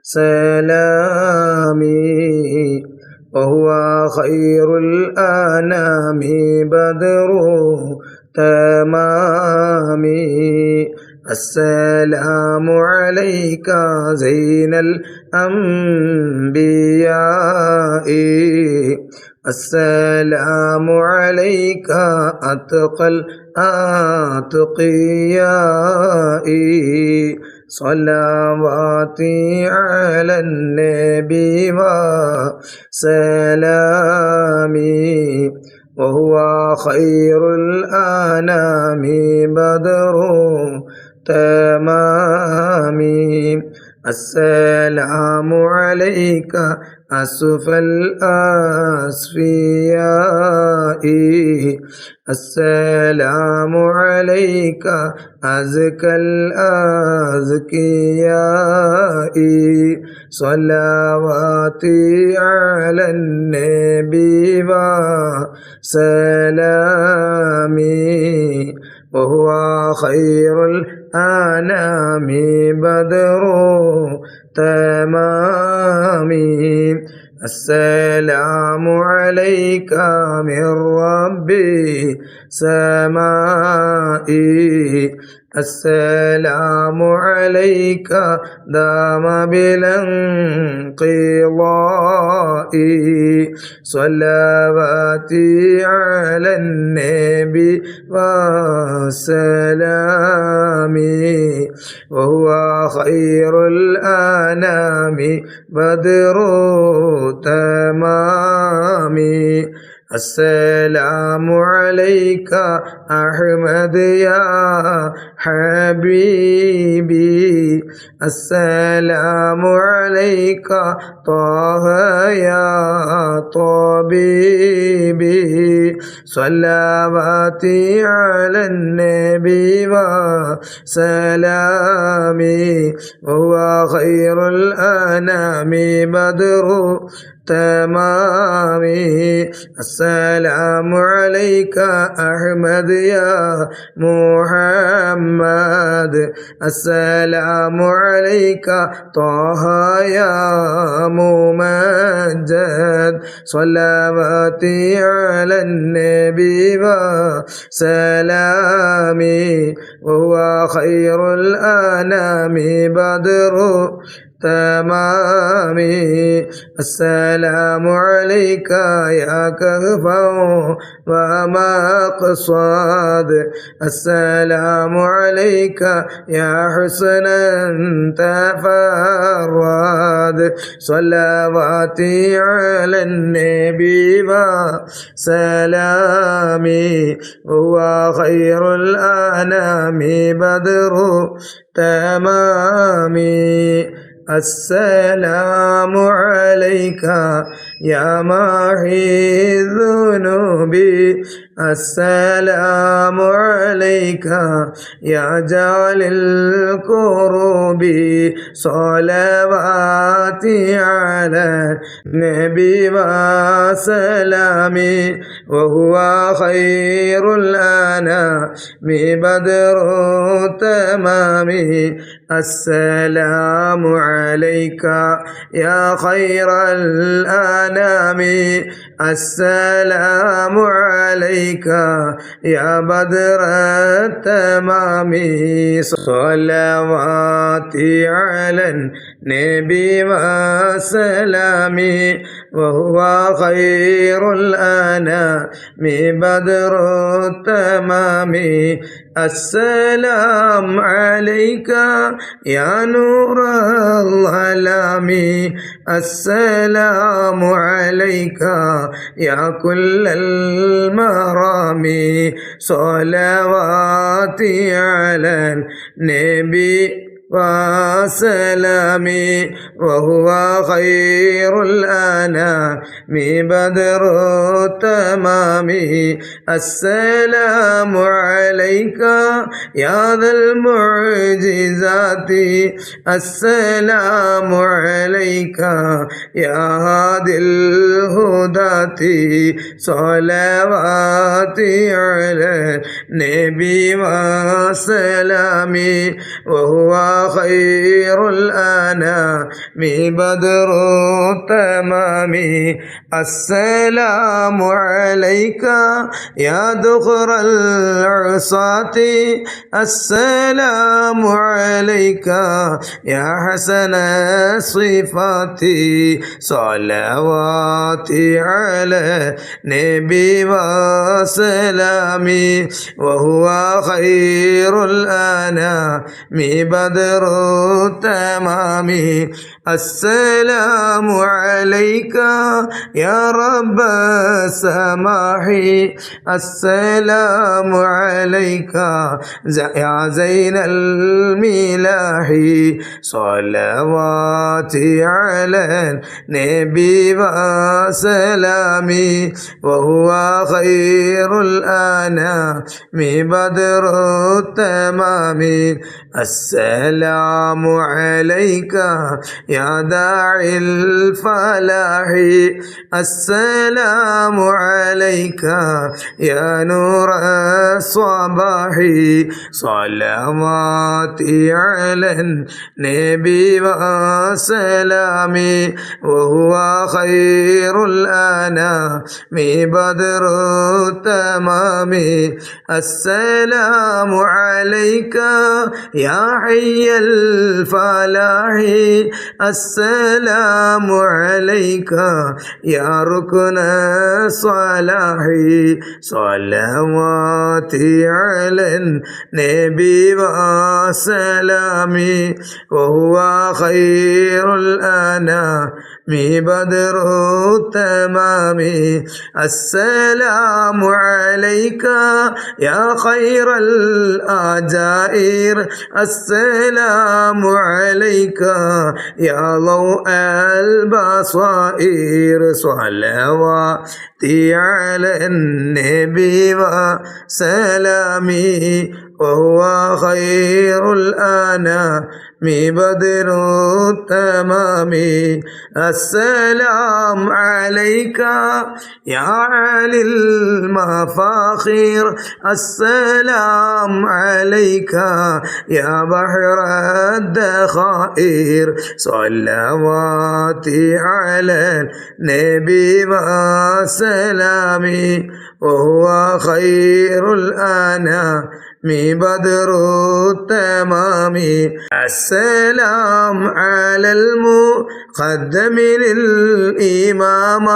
وسلامي وهو خير الأنام بدر تمامي السلام عليك زين الأنبياء. السلام عليك أتقى الأتقياء. صلواتي على النبي وسلامي وهو خير الأنام بدر تمامي. السلام عليك أسف الأسفياء السلام عليك أزكى الأزكياء. صلواتي على النبي وسلامي وهو خير الأنام بدر تمامي السلام عليك من ربي سمائي السلام عليك دام بالانقضاء. صلواتي على النبي وسلامي وهو خير الأنام بدر تمامي. السلام عليك أحمد يا حبيبي. السلام عليك طه يا طبيبي. صلواتي على النبي وسلامي هو خير الأنام بدر تمامي السلام عليك أحمد يا محمد السلام عليك طه يا ممجد. صلواتي على النبي وسلامي وهو خير الأنام بدر تمامي. السلام عليك يا كهفا ومقصد السلام عليك يا حسنا تفرد صلواتي على النبي وسلامي. هو خير الأنام بدر تمامي. السلام عليك يا ماحي الذنوب. السلام عليك يا جعل الكروب صلواتي على النبي وسلامي وهو خير الأنام. بدر تمامي. السلام عليك يا خير الأنام. السلام عليك يا بدر التمام. صلواتي على النبي وسلامي. وهو خير الأنام بدر التمام. السلام عليك يا نور الظلام السلام عليك يا كل المرام. صلواتي على النبي. وسلامي وهو خير الأنام بدر التمام. السلام عليك يا ذا المعجزات. السلام عليك يا هادي الهداة صلواتي على النبي وسلامي وهو خير الأنام بدر التمام. السلام عليك يا دخر العصاة. السلام عليك يا حسن الصفات. صلواتي على نبي وسلامي وهو خير الأنام بدر التمام السلام عليك يا رب السماح. السلام عليك يا زين الملاح. صلواتي على النبي وسلامي وهو خير الأنام بدر التمام. السلام عليك يا داعي الفلاح. السلام عليك يا نور الصباح. صلواتي على النبي وسلامي. وهو خير الأنام بدر التمام. السلام عليك يا حي الفلاح. السلام عليك يا ركن الصلاح صلواتي على النبي وسلامي وهو خير الأنام. بدر التمام. السلام عليك يا خير الأجائر. السلام عليك يا ضوء البصائر. صلواتي على النبي وسلامي. وهو خير الأنام. بدر التمام. السلام عليك يا علي المفاخر. السلام عليك يا بحر الدخائر. صلواتي على النبي وسلامي. وهو خير الأنام. بدر التمام السلام على المقدم للإمام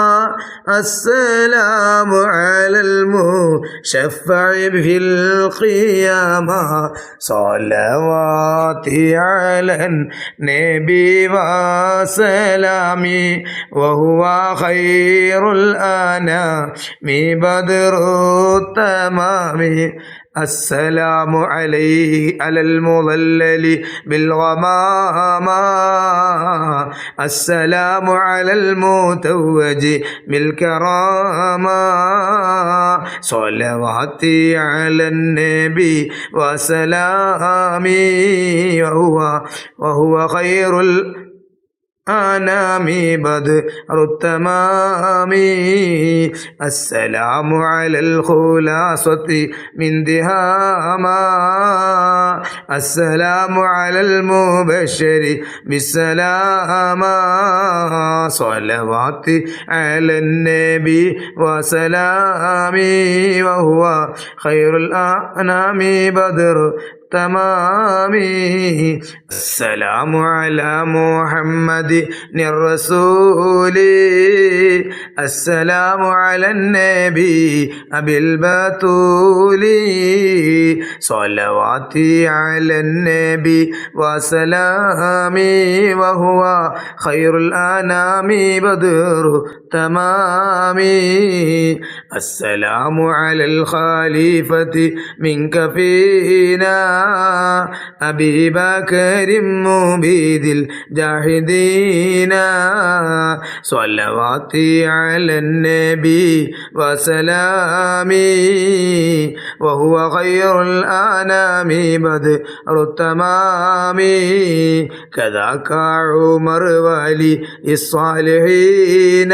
السلام على المشفع في القيامة صلواتي على النبي وسلامي وهو خير الأنام بدر التمام السلام عليه على المضلل بالغمامة السلام على المتوج بالكرامة صلواتي على النبي وسلامي. وهو وهو خير آنامي بدر التمام السلام على الخلاصة من دهاما. السلام على المبشر بالسلام صلوات على النبي وسلامي. وهو خير الأنام بدر التمام السلام على محمد الرسول. السلام على النبي أبي البتول. صلواتي على النبي وسلامي وهو خير الأنام بدر تمامي. السلام على الخليفة منك فينا أبي بكر مبيد الجاهدين. صلواتي على النبي وسلامي وهو خير الأنام بدر التمام. كذاك عمر ولي الصالحين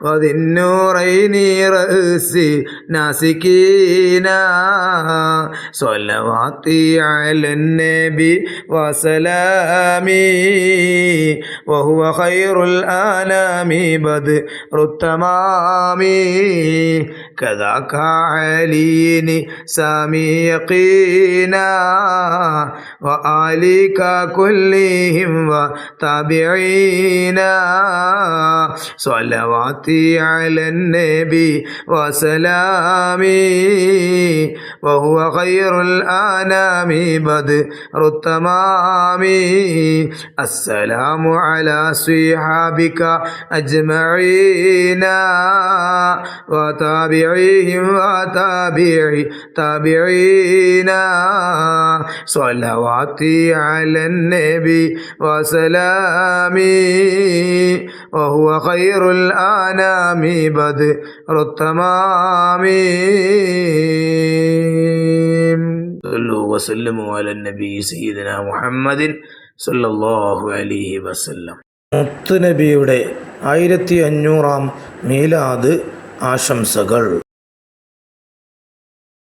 وذي النورين رأسي ناسكين صلواتي على النبي وسلامي وهو خير الآلام بدر التمام كذاك علي سامي يقينا وآلك كلهم وتابعينا. صلواتي على النبي وسلامي. وهو خير الأنام بدر التمام السلام على صحابك أجمعين وتابعيهم وتابعي تابعين صلواتي على النبي وسلامي وهو خير الأنام بدر التمام صلوا وسلموا على النبي سيدنا محمد صلى الله عليه وسلم മുത്തുനബിയുടെ ആയിരത്തി അഞ്ഞൂറാം മീലാദ് ആശംസകൾ